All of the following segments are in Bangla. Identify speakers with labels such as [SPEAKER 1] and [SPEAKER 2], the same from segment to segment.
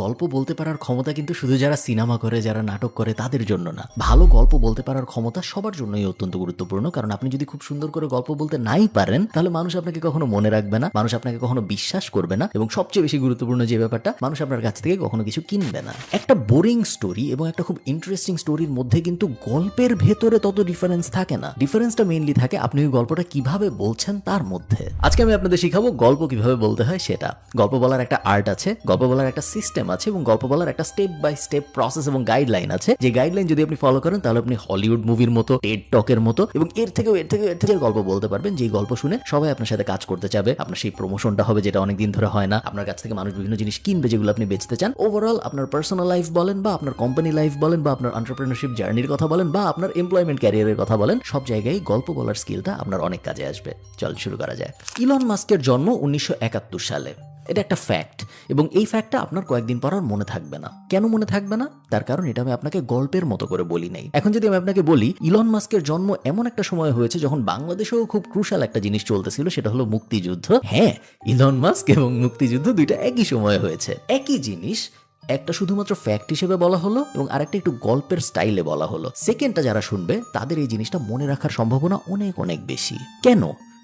[SPEAKER 1] গল্প বলতে পারার ক্ষমতা কিন্তু শুধু যারা সিনেমা করে, যারা নাটক করে, তাদের জন্য না। ভালো গল্প বলতে পারার ক্ষমতা সবার জন্যই অত্যন্ত গুরুত্বপূর্ণ, কারণ আপনি যদি খুব সুন্দর করে গল্প বলতে নাই পারেন, তাহলে মানুষ আপনাকে কখনো মনে রাখবে না, মানুষ আপনাকে কখনো বিশ্বাস করবে না, এবং সবচেয়ে বেশি গুরুত্বপূর্ণ যে ব্যাপারটা, মানুষ আপনার কাছ থেকে কখনো কিছু কিনবে না। একটা বোরিং স্টোরি এবং একটা খুব ইন্টারেস্টিং স্টোরির মধ্যে কিন্তু গল্পের ভেতরে তত ডিফারেন্স থাকে না। ডিফারেন্সটা মেইনলি থাকে আপনি ওই গল্পটা কীভাবে বলছেন তার মধ্যে। আজকে আমি আপনাদের শিখাবো গল্প কীভাবে বলতে হয় সেটা। গল্প বলার একটা আর্ট আছে, গল্প বলার একটা সিস্টেম আছে এবং গল্প বলার একটা স্টেপ বাই স্টেপ প্রসেস এবং গাইডলাইন আছে। যে গাইডলাইন যদি আপনি ফলো করেন, তাহলে আপনি হলিউড মুভির মতো টেড টকের মতো এবং এর থেকেও, এর থেকে এর থেকে গল্প বলতে পারবেন। যে গল্প শুনে সবাই আপনার সাথে কাজ করতে চাবে, আপনার সেই প্রমোশনটা হবে যেটা অনেকদিন ধরে হয় না। আপনার কাছ থেকে মানুষ বিভিন্ন জিনিস কিনবে যেগুলো আপনি বেচতে চান। ওভারঅল আপনার পার্সোনাল লাইফ বলেন বা আপনার কোম্পানি লাইফ বলেন বা আপনার এন্টারপ্রেনারশিপ জার্নির কথা বলেন বা আপনার এমপ্লয়মেন্ট ক্যারিয়ারের কথা বলেন, সব জায়গায় গল্প বলার স্কিলটা আপনার অনেক কাজে আসবে। চল শুরু করা যায় ইলন মাস্কের জন্ম উনিশশো একাত্তর সালে। এটা একটা ফ্যাক্ট এবং এই ফ্যাক্টটা আপনার কয়েকদিন পর আর মনে থাকবে না। কেন মনে থাকবে না? তার কারণ এটা আমি আপনাকে গল্পের মতো করে বলি নাই। এখন যদি আমি আপনাকে বলি ইলন মাস্কের জন্ম এমন একটা সময় হয়েছে যখন বাংলাদেশেও খুব ক্রুশাল একটা জিনিস চলতেছিল, সেটা হলো মুক্তিযুদ্ধ। হ্যাঁ ইলন মাস্ক এবং মুক্তিযুদ্ধ দুইটা একই সময়ে হয়েছে। একই জিনিস, একটা শুধুমাত্র ফ্যাক্ট হিসেবে বলা হলো এবং আরেকটা একটু গল্পের স্টাইলে বলা হলো। সেকেন্ডটা যারা শুনবে, তাদের এই জিনিসটা মনে রাখার সম্ভাবনা অনেক অনেক বেশি। কেন?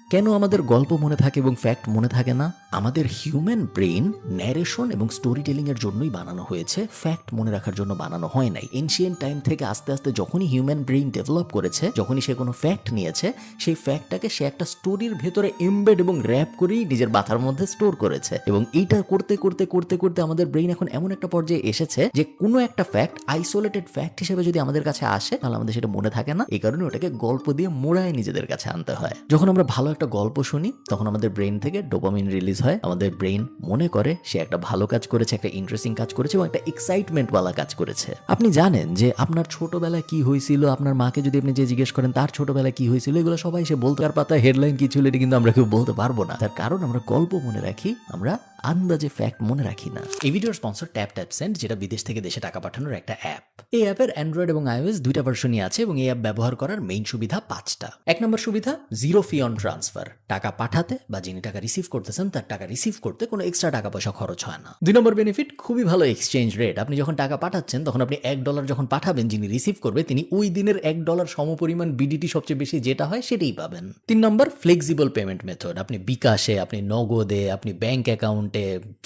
[SPEAKER 1] কেন আমাদের গল্প মনে থাকে এবং ফ্যাক্ট মনে থাকে না? আমাদের হিউম্যান ব্রেন ন্যারেশন এবং স্টোরি টেলিং এর জন্যই বানানো হয়েছে। ফ্যাক্ট মনে রাখার জন্য বানানো হয় নাই। এনশিয়েন্ট টাইম থেকে আস্তে আস্তে যখনই হিউম্যান ব্রেন ডেভেলপ করেছে, যখনই সে কোনো ফ্যাক্ট নিয়েছে, সেই ফ্যাক্টটাকে সে একটা স্টোরির ভেতরে এমবেড এবং র্যাপ করেই নিজের মাথার মধ্যে স্টোর করেছে। এবং এইটা করতে করতে করতে করতে আমাদের ব্রেন এখন এমন একটা পর্যায়ে এসেছে যে কোনো একটা ফ্যাক্ট আইসোলেটেড ফ্যাক্ট হিসেবে যদি আমাদের কাছে আসে, তাহলে আমাদের সেটা মনে থাকে না। এই কারণে ওটাকে গল্প দিয়ে মোড়ায় নিজেদের কাছে আনতে হয়। যখন আমরা ভালো একটা গল্প শুনি, তখন আমাদের ব্রেন থেকে ডোপামিন রিলিজ হয়। আমাদের ব্রেন মনে করে সে একটা ভালো কাজ করেছে, একটা ইন্টারেস্টিং কাজ করেছে এবং একটা এক্সাইটমেন্ট ওয়ালা কাজ করেছে। আপনি জানেন যে আপনার ছোটবেলায় কি হয়েছিল? আপনার মাকে যদি আপনি যে জিজ্ঞেস করেন, তার ছোটবেলায় কি হয়েছিল? এগুলো সবাই সে বলতে পাতা হেডলাইন কি ছিল, এটা কিন্তু আমরা কেউ বলতে পারব না। তার কারণ আমরা গল্প মনে রাখি, আমরা আন্দাজে ফ্যাক্ট মনে রাখি না। এই ভিডিওর স্পন্সর ট্যাপ ট্যাপ সেন্ড যেটা বিদেশ থেকে দেশে টাকা পাঠানোর একটা অ্যাপ এই অ্যাপের অ্যান্ড্রয়েড এবং আইওএস দুইটা ভার্সনই আছে এবং এই অ্যাপ ব্যবহার করার মেইন সুবিধা পাঁচটা। এক নম্বর সুবিধা জিরো ফি অন ট্রান্সফার টাকা পাঠাতে বা যিনি টাকা রিসিভ করতেছেন, তার টাকা রিসিভ করতে কোনো এক্সট্রা টাকা পয়সা খরচ হয় না। দুই নম্বর বেনিফিট খুবই ভালো এক্সচেঞ্জ রেট আপনি যখন টাকা পাঠাচ্ছেন, তখন আপনি এক ডলার যখন পাঠাবেন, যিনি রিসিভ করবে, তিনি ওই দিনের এক ডলার সমপরিমাণ বিডিটি সবচেয়ে বেশি যেটা হয়, সেটাই পাবেন। তিন নম্বর ফ্লেক্সিবল পেমেন্ট মেথড আপনি বিকাশে, আপনি নগদে, আপনি ব্যাংক অ্যাকাউন্টে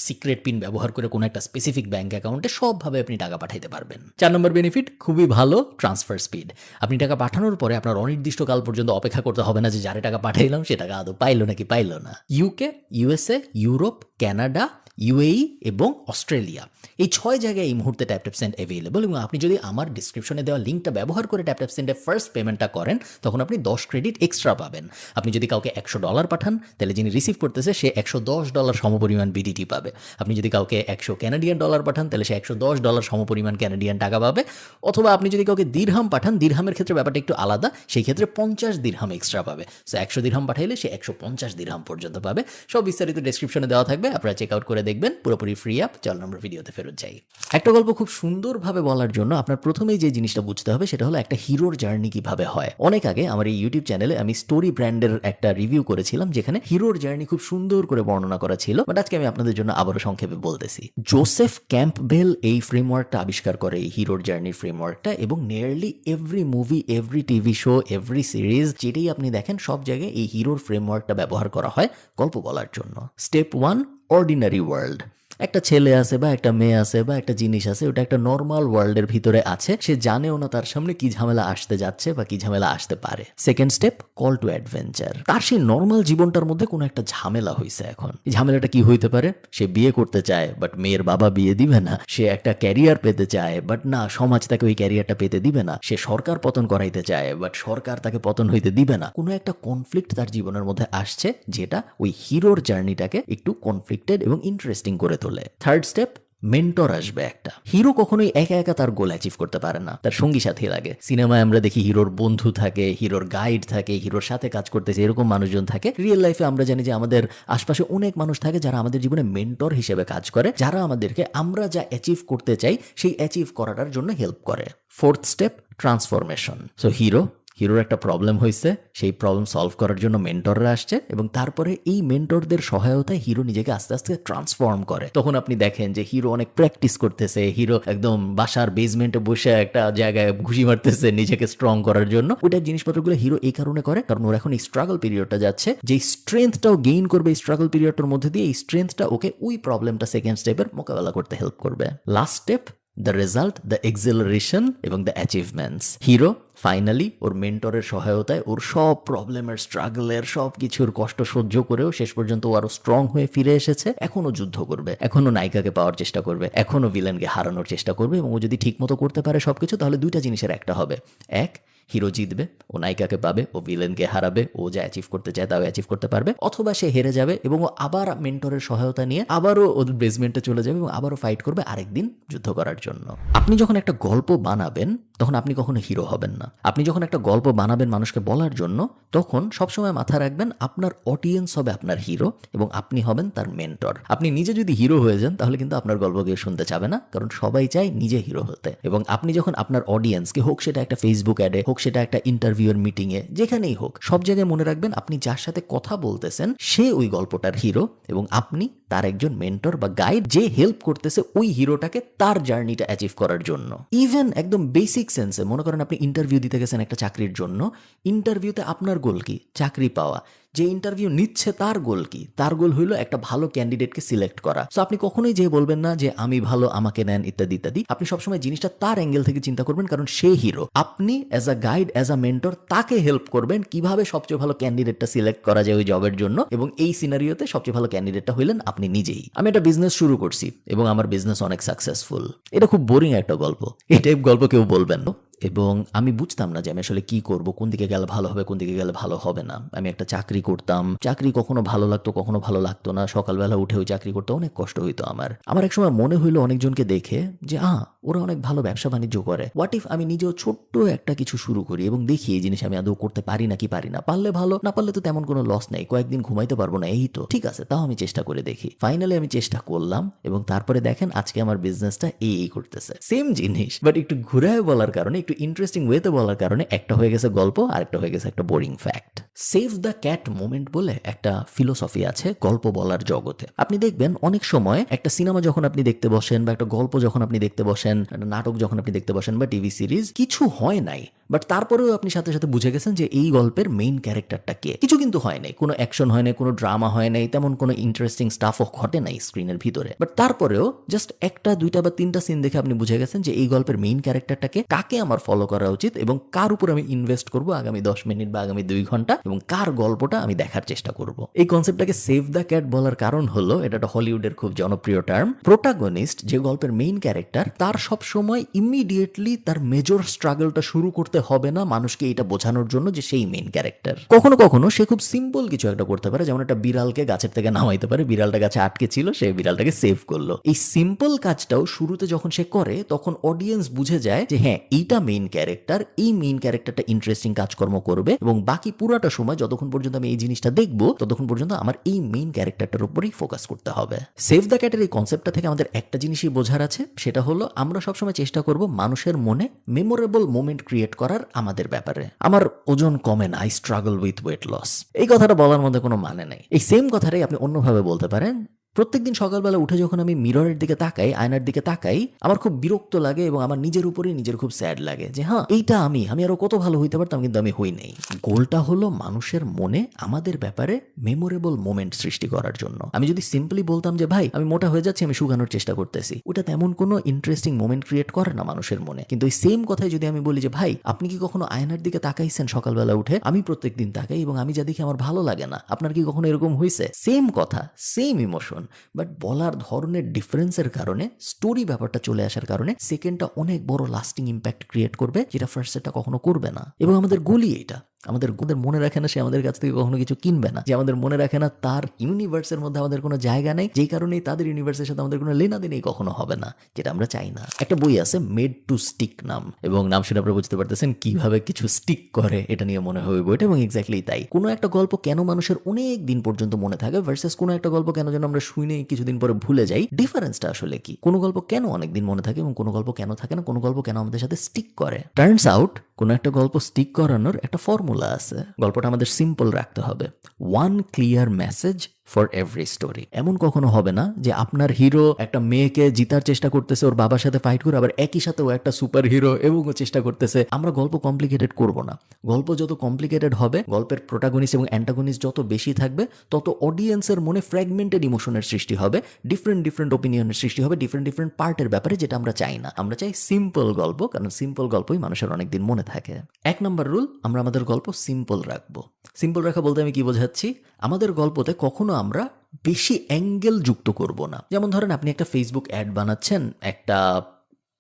[SPEAKER 1] সিক্রেট পিন ব্যবহার করে কোনো একটা স্পেসিফিক ব্যাঙ্ক অ্যাকাউন্টে সবভাবে আপনি টাকা পাঠাইতে পারবেন। চার নম্বর বেনিফিট খুবই ভালো ট্রান্সফার স্পিড আপনি টাকা পাঠানোর পরে আপনার অনির্দিষ্টকাল পর্যন্ত অপেক্ষা করতে হবে না যে যারে টাকা পাঠাইলাম সে টাকা আদৌ পাইলো নাকি পাইলো না। UK USA Europe Canada UAE এবং অস্ট্রেলিয়া। এই ছয় জায়গায় এই মুহূর্তে ট্যাপ ট্যাপ অ্যাভেলেবল এবং আপনি যদি আমার ডিসক্রিপশনে দেওয়া লিঙ্কটা ব্যবহার করে ট্যাপ ট্যাপ ফার্স্ট পেমেন্টটা করেন, তখন আপনি দশ ক্রেডিট এক্সট্রা পাবেন। আপনি যদি কাউকে একশো ডলার পাঠান, তাহলে যিনি রিসিভ করতেছে, সে একশো দশ ডলার সমপরিমাণ বিডিটি পাবে। আপনি যদি কাউকে একশো ক্যানাডিয়ান ডলার পাঠান, তাহলে সে একশো দশ ডলার সমপরিমাণ ক্যানাডিয়ান টাকা পাবে। অথবা আপনি যদি কাউকে দিরহাম পাঠান দিরহামের ক্ষেত্রে ব্যাপারটা একটু আলাদা, সেই ক্ষেত্রে পঞ্চাশ দিরহাম এক্সট্রা পাবে। সো একশো দিরহাম পাঠাইলে সে একশো পঞ্চাশ দিরহাম পর্যন্ত পাবে। সব বিস্তারিত ডিসক্রিপশনে দেওয়া থাকবে, আপনারা চেক আউট করে দেখবেন, পুরোপুরি ফ্রি অ্যাপ চল আমরা ভিডিওতে ফেরত যাই। একটা গল্প খুব সুন্দরভাবে বলার জন্য আপনার প্রথমেই যে জিনিসটা বুঝতে হবে, সেটা হলো একটা হিরোর জার্নি কীভাবে হয়। অনেক আগে আমার এই ইউটিউব চ্যানেলে আমি স্টোরি ব্র্যান্ডের একটা রিভিউ করেছিলাম, যেখানে হিরোর জার্নি খুব সুন্দর করে বর্ণনা করা ছিল বাট আজকে আমি আপনাদের জন্য আবারও সংক্ষেপে বলতেছি। জোসেফ ক্যাম্পবেল এই ফ্রেমওয়ার্কটা আবিষ্কার করে, এই হিরোর জার্নির ফ্রেমওয়ার্কটা এবং nearly every movie every TV show every series যেটাই আপনি দেখেন, সব জায়গায় এই হিরোর ফ্রেমওয়ার্কটা ব্যবহার করা হয় গল্প বলার জন্য। স্টেপ ওয়ান অর্ডিনারি ওয়ার্ল্ড একটা ছেলে আছে বা একটা মেয়ে আছে বা একটা জিনিস আছে, ওটা একটা নর্মাল ওয়ার্ল্ডের ভিতরে আছে, সে জানেও না তার সামনে কি ঝামেলা আসতে যাচ্ছে বা কি ঝামেলা আসতে পারে। Second step call to adventure তার সেই নর্মাল জীবনটার মধ্যে কোনো একটা ঝামেলা হয়েছে এখন। ঝামেলাটা কি হইতে পারে? সে বিয়ে করতে চায় বাট মেয়ের বাবা বিয়ে দিবে না। সে একটা ক্যারিয়ার পেতে চায় বাট না, সমাজ তাকে ওই ক্যারিয়ারটা পেতে দিবে না। সে সরকার পতন করাইতে চায় বাট সরকার তাকে পতন হইতে দিবে না। কোনো একটা কনফ্লিক্ট তার জীবনের মধ্যে আসছে, যেটা ওই হিরোর জার্নিটাকে একটু কনফ্লিক্টেড এবং ইন্টারেস্টিং করে তোলে। থার্ড স্টেপ মেন্টর আসবে একটা। হিরো কখনোই একা একা তার গোল অ্যাচিভ করতে পারে না। তার সঙ্গী সাথী লাগে। সিনেমায় আমরা দেখি হিরোর বন্ধু থাকে, হিরোর গাইড থাকে, হিরোর সাথে কাজ করতেছে, এরকম মানুষজন থাকে। রিয়েল লাইফে আমরা জানি যে আমাদের আশপাশে অনেক মানুষ থাকে যারা আমাদের জীবনে মেন্টর হিসেবে কাজ করে, যারা আমাদেরকে আমরা যা অ্যাচিভ করতে চাই, সেই অ্যাচিভ করাটার জন্য হেল্প করে। Fourth step transformation so hero হিরোর একটা প্রবলেম হয়েছে, সেই প্রবলেম সলভ করার জন্য মেন্টররা আসছে এবং তারপরে এই মেন্টরদের সহায়তায় হিরো নিজেকে আস্তে আস্তে ট্রান্সফর্ম করে। তখন আপনি দেখেন যে হিরো অনেক প্র্যাকটিস করতেছে, হিরো একদম বাসার বেসমেন্টে বসে একটা জায়গায় ঘুষি মারতেছে নিজেকে স্ট্রং করার জন্য। ওইটার জিনিসপত্রগুলো হিরো এই কারণে করে কারণ ওর এখন এই স্ট্রাগল পিরিয়ডটা যাচ্ছে, যে স্ট্রেংথটাও গেইন করবে এই স্ট্রাগল পিরিয়ডটার মধ্যে দিয়ে, এই স্ট্রেংথটা ওকে ওই প্রবলেমটা সেকেন্ড স্টেপের মোকাবেলা করতে হেল্প করবে। Last step the result the acceleration এবং দ্য অ্যাচিভমেন্টস হিরো ফাইনালি ওর মেন্টরের সহায়তায় ওর সব প্রবলেমের স্ট্রাগলের সব কিছুর কষ্ট সহ্য করেও শেষ পর্যন্ত ও আরও স্ট্রং হয়ে ফিরে এসেছে। এখনও যুদ্ধ করবে। এখনও নায়িকাকে পাওয়ার চেষ্টা করবে। এখনও ভিলেনকে হারানোর চেষ্টা করবে এবং ও যদি ঠিকমতো করতে পারে সবকিছু, তাহলে দুইটা জিনিসের একটা হবে। এক হিরো জিতবে, ও নায়িকাকে পাবে, ও ভিলেনকে হারাবে, ও যা অ্যাচিভ করতে চায় তাও অ্যাচিভ করতে পারবে, অথবা সে হেরে যাবে এবং ও আবার মেন্টরের সহায়তা নিয়ে আবারও ওর বেসমেন্টে চলে যাবে এবং আবারও ফাইট করবে আরেকদিন যুদ্ধ করার জন্য। আপনি যখন একটা গল্প বানাবেন তখন আপনি কখনো হিরো হবেন না। আপনি যখন একটা গল্প বানাবেন মানুষকে বলার জন্য, তখন সবসময় মাথা রাখবেন আপনার অডিয়েন্স হবে আপনার হিরো এবং আপনি হবেন তার মেন্টর আপনি নিজে যদি হিরো হয়ে যান, তাহলে কিন্তু আপনার গল্প কেউ শুনতে চাবে না, কারণ সবাই চায় নিজে হিরো হতে। এবং আপনি যখন আপনার অডিয়েন্সকে হোক সেটা একটা ফেসবুক অ্যাডে হোক সেটা একটা ইন্টারভিউর মিটিংয়ে যেখানেই হোক, সব জায়গায় মনে রাখবেন আপনি যার সাথে কথা বলতেছেন, সে ওই গল্পটার হিরো এবং আপনি তার একজন মেন্টর বা গাইড যে হেল্প করতেছে ওই হিরোটাকে তার জার্নিটা অ্যাচিভ করার জন্য। ইভেন একদম বেসিক সেন্সে মনে করেন আপনি ইন্টারভিউ দিতে গেছেন একটা চাকরির জন্য ইন্টারভিউতে আপনার গোল কি? চাকরি পাওয়া। যে ইন্টারভিউ নিচ্ছে তার গোল কি? তার গোল হইল একটা ভালো ক্যান্ডিডেটকে সিলেক্ট করা। সো আপনি কখনোই যে বলবেন না যে, আমি ভালো, আমাকে নেন, ইত্যাদি ইত্যাদি, আপনি সবসময় জিনিসটা তার অ্যাঙ্গেল থেকে চিন্তা করবেন কারণ সে হিরো আপনি as a guide as a mentor তাকে হেল্প করবেন কীভাবে সবচেয়ে ভালো ক্যান্ডিডেটটা সিলেক্ট করা যায় ওই জবের জন্য এবং এই সিনারিওতে সবচেয়ে ভালো ক্যান্ডিডেটটা হইলেন আপনি নিজেই। আমি একটা বিজনেস শুরু করছি এবং আমার বিজনেস অনেক সাকসেসফুল এটা খুব বোরিং একটা গল্প। এই টাইপ গল্প কেউ বলবেন এবং আমি বুঝতাম না যে আমি আসলে কি করব, কোন দিকে গেলে ভালো হবে, কোন দিকে গেলে ভালো হবে না। আমি একটা চাকরি করতাম, চাকরি কখনো ভালো লাগতো, কখনো ভালো লাগতো না। সকালবেলা উঠেও চাকরি করতে অনেক কষ্ট হইতো আমার। আমার এক সময় মনে হইল অনেকজনকে দেখে যে আ ওরা অনেক ভালো ব্যবসা বাণিজ্য করে। হোয়াট ইফ আমি নিজেও ছোট্ট একটা কিছু শুরু করি এবং দেখি এই জিনিস আমি আদৌ করতে পারি না কি পারি না? পারলে ভালো, না পারলে তো তেমন কোনো লস নেই। কয়েকদিন ঘুমাইতে পারব না, এই তো। ঠিক আছে, তাও আমি চেষ্টা করে দেখি। ফাইনালি আমি চেষ্টা করলাম এবং তারপরে দেখেন আজকে আমার বিজনেসটা এই এই করতেছে। সেম জিনিস বাট একটু ঘুরায় বলার কারণে, একটু ইন্টারেস্টিং ওয়েতে বলার কারণে একটা হয়ে গেছে গল্প আর একটা হয়ে গেছে একটা boring fact save the cat moment বলে একটা ফিলোসফি আছে গল্প বলার জগতে। আপনি দেখবেন অনেক সময় একটা সিনেমা যখন আপনি দেখতে বসেন বা একটা গল্প যখন আপনি দেখতে বসেন নাটক যখন আপনি দেখতে বসেন বা টিভি সিরিজ কিছু হয় নাই। বাট তারপরেও আপনি সাথে সাথে বুঝে গেছেন যে এই গল্পের মেইন ক্যারেক্টারটা কে। কিছু কিন্তু হয় নাই, কোনো অ্যাকশন হয় নাই, কোনো ড্রামা হয় নাই, তেমন কোনো ইন্টারেস্টিং স্টাফও ঘটে নাই স্ক্রিনের ভিতরে। বাট তারপরেও জাস্ট একটা, দুইটা বা তিনটা সিন দেখে আপনি বুঝে গেছেন যে এই গল্পের মেইন ক্যারেক্টারটাকে কাকে আমার ফলো করা উচিত এবং কার উপর আমি ইনভেস্ট করব আগামী দশ মিনিট বা আগামী দুই ঘণ্টা এবং কার গল্পটা আমি দেখার চেষ্টা করব। এই কনসেপ্টটাকে সেভ দ্য ক্যাট বলার কারণ হলো, এটা একটা হলিউডের খুব জনপ্রিয় টার্ম প্রোটাগনিস্ট যে গল্পের মেইন ক্যারেক্টার তার সব সময় ইমিডিয়েটলি তার মেজর স্ট্রাগলটা শুরু করতে হবে না মানুষকে এটা বোঝানোর জন্য যে সেই মেইন ক্যারেক্টার কখনো কখনো সে খুব সিম্পল কিছু একটা করতে পারে, যেমন একটা বিড়ালকে গাছের থেকে নামাইতে পারে, বিড়ালটা গাছে আটকে ছিল, সে বিড়ালটাকে সেভ করল। এই সিম্পল কাজটাও শুরুতে যখন সে করে, তখন অডিয়েন্স বুঝে যায় যে হ্যাঁ এইটা মেইন ক্যারেক্টার এই মেইন ক্যারেক্টারটা ইন্টারেস্টিং কাজকর্ম করবে এবং বাকি পুরাটা সময় যতক্ষণ পর্যন্ত আমি এই জিনিসটা দেখব, ততক্ষণ পর্যন্ত আমার এই মেইন ক্যারেক্টারটার উপরেই ফোকাস করতে হবে। সেভ দ্য ক্যাটের এই কনসেপ্টটা থেকে আমাদের একটা জিনিসই বোঝার আছে, সেটা হলো আমরা সবসময় চেষ্টা করব মানুষের মনে মেমোরেবল মোমেন্ট ক্রিয়েট করার আমাদের ব্যাপারে। আমার ওজন কমে না I struggle with weight loss এই কথাটা বলার মধ্যে কোনো মানে নেই। এই সেম কথাটাই আপনি অন্যভাবে বলতে পারেন প্রত্যেকদিন সকালবেলা উঠে যখন আমি মিররের দিকে তাকাই, আয়নার দিকে তাকাই, আমার খুব বিরক্ত লাগে এবং আমার নিজের উপরেই নিজের খুব স্যাড লাগে যে হ্যাঁ এইটা আমি আমি আরও কত ভালো হইতে পারতাম কিন্তু আমি হই নেই। গোলটা হলো মানুষের মনে আমাদের ব্যাপারে মেমোরেবল মোমেন্ট সৃষ্টি করার জন্য। আমি যদি সিম্পলি বলতাম যে, ভাই, আমি মোটা হয়ে যাচ্ছি, আমি শুকানোর চেষ্টা করতেছি। ওটা তেমন কোনো ইন্টারেস্টিং মোমেন্ট ক্রিয়েট করে না মানুষের মনে। কিন্তু ওই সেম কথাই যদি আমি বলি যে, ভাই, আপনি কি কখনো আয়নার দিকে তাকাইছেন সকালবেলা উঠে? আমি প্রত্যেক দিন তাকাই এবং আমি যা দেখি আমার ভালো লাগে না। আপনার কি কখনো এরকম হয়েছে সেম কথা সেম ইমোশন বাট বলার ধরনের ডিফারেন্সের কারণে স্টোরি ব্যাপারটা চলে আসার কারণে সেকেন্ডটা অনেক বড় লাস্টিং ইম্প্যাক্ট ক্রিয়েট করবে, যেটা ফার্স্ট সেটটা কখনো করবে না। এবং আমাদের গুলি এটা। আমাদের আমাদের মনে রাখে না, সে আমাদের কাছ থেকে কখনো কিছু কিনবে না। যে আমাদের মনে রাখে না, তার ইউনিভার্সের মধ্যে আমাদের কোনো জায়গা নেই, যেই কারণে তাদের ইউনিভার্সের সাথে আমাদের কোনো লেনাদেনই কখনো হবে না, যেটা আমরা চাই না। একটা বই আছে মেড টু স্টিক নাম, এবং নাম শুনে আপনারা বুঝতে পারতেছেন কীভাবে কিছু স্টিক করে, এটা নিয়ে মনে হবে বইটা, এবং এক্স্যাক্টলি তাই। কোনো একটা গল্প কেন মানুষের অনেক দিন পর্যন্ত মনে থাকে ভার্সেস কোনো একটা গল্প কেন যেন আমরা শুনে কিছুদিন পরে ভুলে যাই। ডিফারেন্সটা আসলে কি? কোনো গল্প কেন অনেকদিন মনে থাকে এবং কোনো গল্প কেন থাকে না, কোনো গল্প কেন আমাদের সাথে স্টিক করে? টার্নস আউট কোনো একটা গল্প স্টিক করানোর একটা ফর্মুলা আছে। গল্পটা আমাদের সিম্পল রাখতে হবে। One clear message for every story এমন কখনো হবে না যে আপনার হিরো একটা মেয়েকে জিতার চেষ্টা করতেছে, ওর বাবার সাথে ফাইট করে, আবার একই সাথে ও একটা সুপার হিরো এবং ও চেষ্টা করতেছে। আমরা গল্প কমপ্লিকেটেড করব না। গল্প যত কমপ্লিকেটেড হবে, গল্পের প্রোটাগনিস্ট এবং অ্যান্টাগনিস্ট যত বেশি থাকবে, তত অডিয়েন্সের মনে ফ্র্যাগমেন্টেড ইমোশনের সৃষ্টি হবে ডিফারেন্ট ডিফারেন্ট ওপিনিয়নের সৃষ্টি হবে ডিফারেন্ট ডিফারেন্ট পার্টের ব্যাপারে যেটা আমরা চাই না। আমরা চাই সিম্পল গল্প, কারণ সিম্পল গল্পই মানুষের অনেকদিন মনে থাকে। এক নম্বর রুল আমরা আমাদের গল্প সিম্পল রাখব। সিম্পল রাখা বলতে আমি কি বোঝাচ্ছি? আমাদের গল্পতে কখনো আমরা বেশি অ্যাঙ্গেল যুক্ত করব না। যেমন ধরেন আপনি একটা ফেসবুক অ্যাড বানাচ্ছেন একটা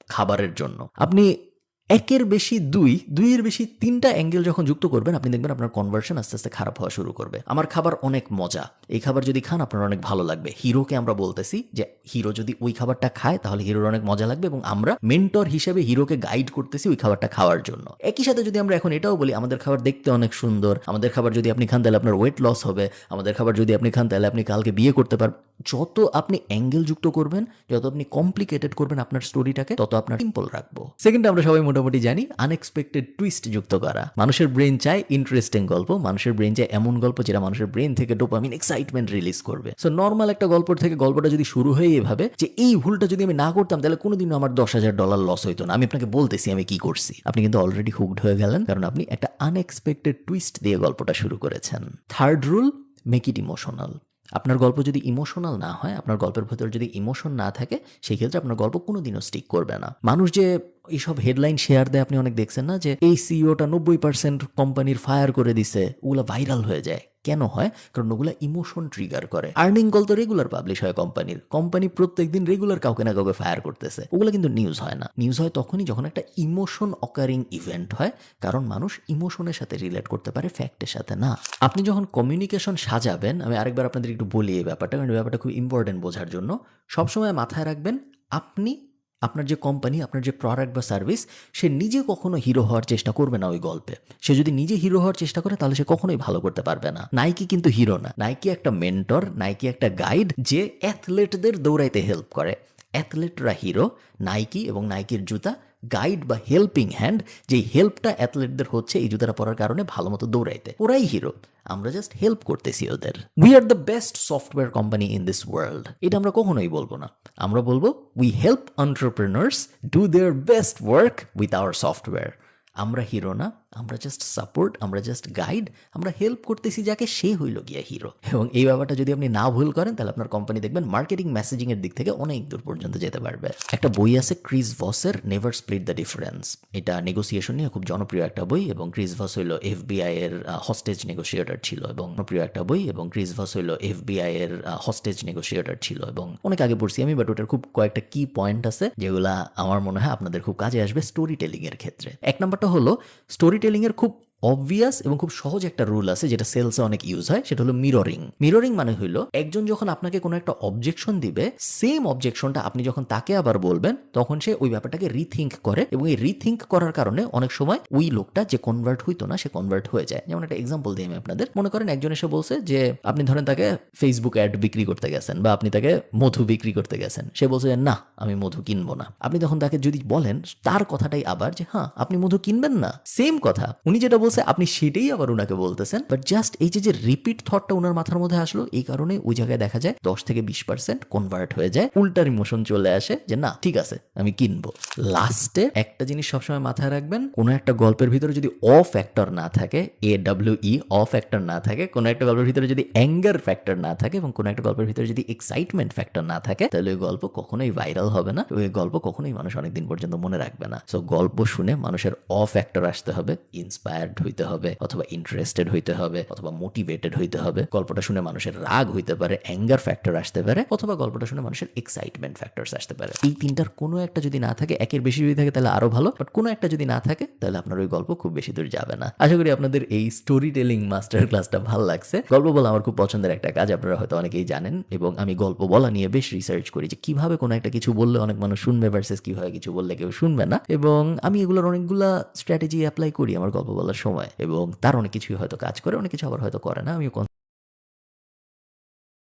[SPEAKER 1] খাবারের জন্য। আপনি একের বেশি দুই, দুইয়ের বেশি তিনটা অ্যাঙ্গেল যখন যুক্ত করবেন, আপনি দেখবেন আপনার কনভার্সন আস্তে আস্তে খারাপ হওয়া শুরু করবে। আমার খাবার অনেক মজা। এই খাবার যদি খান, আপনার অনেক ভালো লাগবে। হিরোকে আমরা বলতেছি যে, হিরো যদি ওই খাবারটা খায়, তাহলে হিরোর অনেক মজা লাগবে এবং আমরা মেন্টর হিসেবে হিরোকে গাইড করতেছি ওই খাবারটা খাওয়ার জন্য। একই সাথে যদি আমরা এখন এটাও বলি, আমাদের খাবার দেখতে অনেক সুন্দর, আমাদের খাবার যদি আপনি খান, তাহলে আপনার ওয়েট লস হবে, আমাদের খাবার যদি আপনি খান, তাহলে আপনি কালকে বিয়ে করতে পারবেন যত আপনি অ্যাঙ্গেল যুক্ত করবেন, যত আপনি কমপ্লিকেটেড করবেন আপনার স্টোরিটাকে তত আপনার সিম্পল রাখব। সেকেন্ড আমরা সবাই মোটামুটি জানি আনএক্সপেক্টেড টুইস্ট যুক্ত করা। মানুষের ব্রেন চায় ইন্টারেস্টিং গল্প, মানুষের ব্রেন চায় এমন গল্প যেটা মানুষের ব্রেন থেকে ডোপামিন এক্সাইটমেন্ট রিলিজ করবে। সো নর্মাল একটা গল্প থেকে গল্পটা যদি শুরু হয় এভাবে, যে এই ভুলটা যদি আমি না করতাম, তাহলে কোনোদিনও আমার দশ হাজার ডলার লস হইতো না। আমি আপনাকে বলতেছি আমি কি করছি। আপনি কিন্তু অলরেডি হুকড হয়ে গেলেন, কারণ আপনি একটা আনএক্সপেক্টেড টুইস্ট দিয়ে গল্পটা শুরু করেছেন। Third rule make it emotional আপনার গল্প যদি ইমোশনাল না হয়, আপনার গল্পের ভেতর যদি ইমোশন না থাকে সেই ক্ষেত্রে আপনার গল্প কোনোদিনও স্টিক করবে না। মানুষ যে এইসব হেডলাইন শেয়ার দেয়, আপনি অনেক দেখছেন না যে, এই সিইওটা নব্বই পার্সেন্ট কোম্পানির ফায়ার করে দিছে, ওগুলো ভাইরাল হয়ে যায়। কেন হয়? কারণ ওগুলো ইমোশন ট্রিগার করে। আর্নিং কল তো রেগুলার পাবলিশ হয় কোম্পানির কোম্পানি প্রত্যেকদিন রেগুলার কাউকে না কাউকে ফায়ার করতেছে। ওগুলো কিন্তু নিউজ হয় না। নিউজ হয় তখনই যখন একটা ইমোশন অকারিং ইভেন্ট হয়, কারণ মানুষ ইমোশনের সাথে রিলেট করতে পারে ফ্যাক্টের সাথে না। আপনি যখন কমিউনিকেশন সাজাবেন, আমি আরেকবার আপনাদের একটু বলি এই ব্যাপারটা, কারণ ব্যাপারটা খুব ইম্পর্টেন্ট বোঝার জন্য। সবসময় মাথায় রাখবেন, আপনি আপনার যে কোম্পানি আপনার যে প্রোডাক্ট বা সার্ভিস সে নিজে কখনো হিরো হওয়ার চেষ্টা করবে না ওই গল্পে। সে যদি নিজে হিরো হওয়ার চেষ্টা করে, তাহলে সে কখনোই ভালো করতে পারবে না। নাইকি কিন্তু হিরো না। নাইকি একটা মেন্টর নাইকি একটা গাইড যে অ্যাথলেটদের দৌড়াইতে হেল্প করে। অ্যাথলেটরা হিরো নাইকি এবং নাইকির জুতা গাইড বা হেল্পিং হ্যান্ড যে হেল্পটা অ্যাথলেটদের হচ্ছে, এই জুতাটা পরার কারণে ভালো মতো দৌড়াইতে। ওরাই হিরো আমরা জাস্ট হেল্প করতেছি ওদের। We are the best software company in this world এটা আমরা কখনোই বলব না। আমরা বলব we help entrepreneurs do their best work with our software আমরা হিরো না আমরা জাস্ট সাপোর্ট আমরা জাস্ট গাইড আমরা হেল্প করতেছি যাকে সে হইল গিয়া হিরো এবং এই ব্যাপারটা যদি আপনি না ভুল করেন, তাহলে আপনার কোম্পানি দেখবেন মার্কেটিং মেসেজিং এর দিক থেকে অনেক দূর পর্যন্ত যেতে পারবে। একটা বই আছে ক্রিস ভসের নেভার স্প্লিট দ্য ডিফারেন্স এটা নেগোসিয়েশন নিয়ে খুব জনপ্রিয় একটা বই এবং ক্রিস ভস হইল এফবিআই এর হস্টেজ নেগোসিয়েটর ছিল এবং জনপ্রিয় একটা বই এবং ক্রিস ভস হইল এফবিআই এর হস্টেজ নেগোসিয়েটর ছিল এবং অনেক আগে পড়ছি আমি বাট ওটার খুব কয়েকটা কি পয়েন্ট আছে যেগুলা আমার মনে হয় আপনাদের খুব কাজে আসবে স্টোরি টেলিং এর ক্ষেত্রে। এক নম্বরটা হলো স্টোরি টেলিং টেলিংয়ের খুব অবভিয়াস এবং খুব সহজ একটা রুল আছে যেটা সেলসে অনেক ইউজ হয়, সেটা হলো মিররিং মিররিং মানে হলো একজন যখন আপনাকে কোনো একটা অবজেকশন দিবে সেম অবজেকশনটা আপনি যখন তাকে আবার বলবেন, তখন সে ওই ব্যাপারটাকে রিথিঙ্ক করে এবং এই রিথিঙ্ক করার কারণে অনেক সময় ওই লোকটা যে কনভার্ট হইতো না, সে কনভার্ট হয়ে যায়। যেমন একটা এক্সাম্পল দিই আমি আপনাদের। মনে করেন একজন এসে বলছে যে, আপনি ধরেন তাকে ফেসবুক অ্যাড বিক্রি করতে গেছেন বা আপনি তাকে মধু বিক্রি করতে গেছেন। সে বলছে যে, না, আমি মধু কিনবো না। আপনি তখন তাকে যদি বলেন, তার কথাটাই আবার যে হ্যাঁ আপনি মধু কিনবেন না। সেম কথা। উনি যেটা বলছে, আপনি সেটাই আবার ওনাকে বলতেছেন? বাট জাস্ট এই যে রিপিট থটটা ওনার মাথার মধ্যে আসলো, এই কারণে ওই জায়গায় দেখা যায় দশ থেকে বিশ পার্সেন্ট কনভার্ট হয়ে যায়। উল্টার ইমোশন চলে আসে যে, না, ঠিক আছে, আমি কিনবো। লাস্টে একটা জিনিস সবসময় মাথায় রাখবেন, কোনো একটা গল্পের ভিতরে যদি অ ফ্যাক্টর না থাকে এ ডাব্লিউ ই অ ফ্যাক্টর না থাকে, কোনো একটা গল্পের ভিতরে যদি অ্যাঙ্গার ফ্যাক্টর না থাকে এবং কোনো একটা গল্পের ভিতরে যদি এক্সাইটমেন্ট ফ্যাক্টর না থাকে, তাহলে ওই গল্প কখনোই ভাইরাল হবে না, ওই গল্প কখনোই মানুষ অনেকদিন পর্যন্ত মনে রাখবে না। সো গল্প শুনে মানুষের অ ফ্যাক্টর আসতে হবে ইন্সপায়ার্ড হইতে হবে, অথবা ইন্টারেস্টেড হইতে হবে, অথবা মোটিভেটেড হইতে হবে। গল্পটা শুনে মানুষের রাগ হইতে পারে অ্যাঙ্গার ফ্যাক্টর আসতে পারে, অথবা গল্পটা শুনে মানুষের এক্সাইটমেন্ট ফ্যাক্টরস আসতে পারে। এই তিনটার কোনো একটা যদি না থাকে, একের বেশি যদি থাকে তাহলে আরও ভালো বাট কোনো একটা যদি না থাকে, তাহলে আপনার ওই গল্প খুব বেশি দূর যাবে না। আশা করি আপনাদের এই স্টোরি টেলিং মাস্টার ক্লাসটা ভালো লাগছে। গল্প বলা আমার খুব পছন্দের একটা কাজ, আপনারা হয়তো অনেকেই জানেন, এবং আমি গল্প বলা নিয়ে বেশ রিসার্চ করি যে কীভাবে কোনো একটা কিছু বললে অনেক মানুষ শুনবে ভার্সেস কীভাবে কিছু বললে কেউ শুনবে না, এবং আমি এগুলোর অনেকগুলা স্ট্র্যাটেজি অ্যাপ্লাই করি আমার গল্প বলার সময়। এবং তার অনেক কিছুই হয়তো কাজ করে অনেক কিছু আবার হয়তো করে না আমি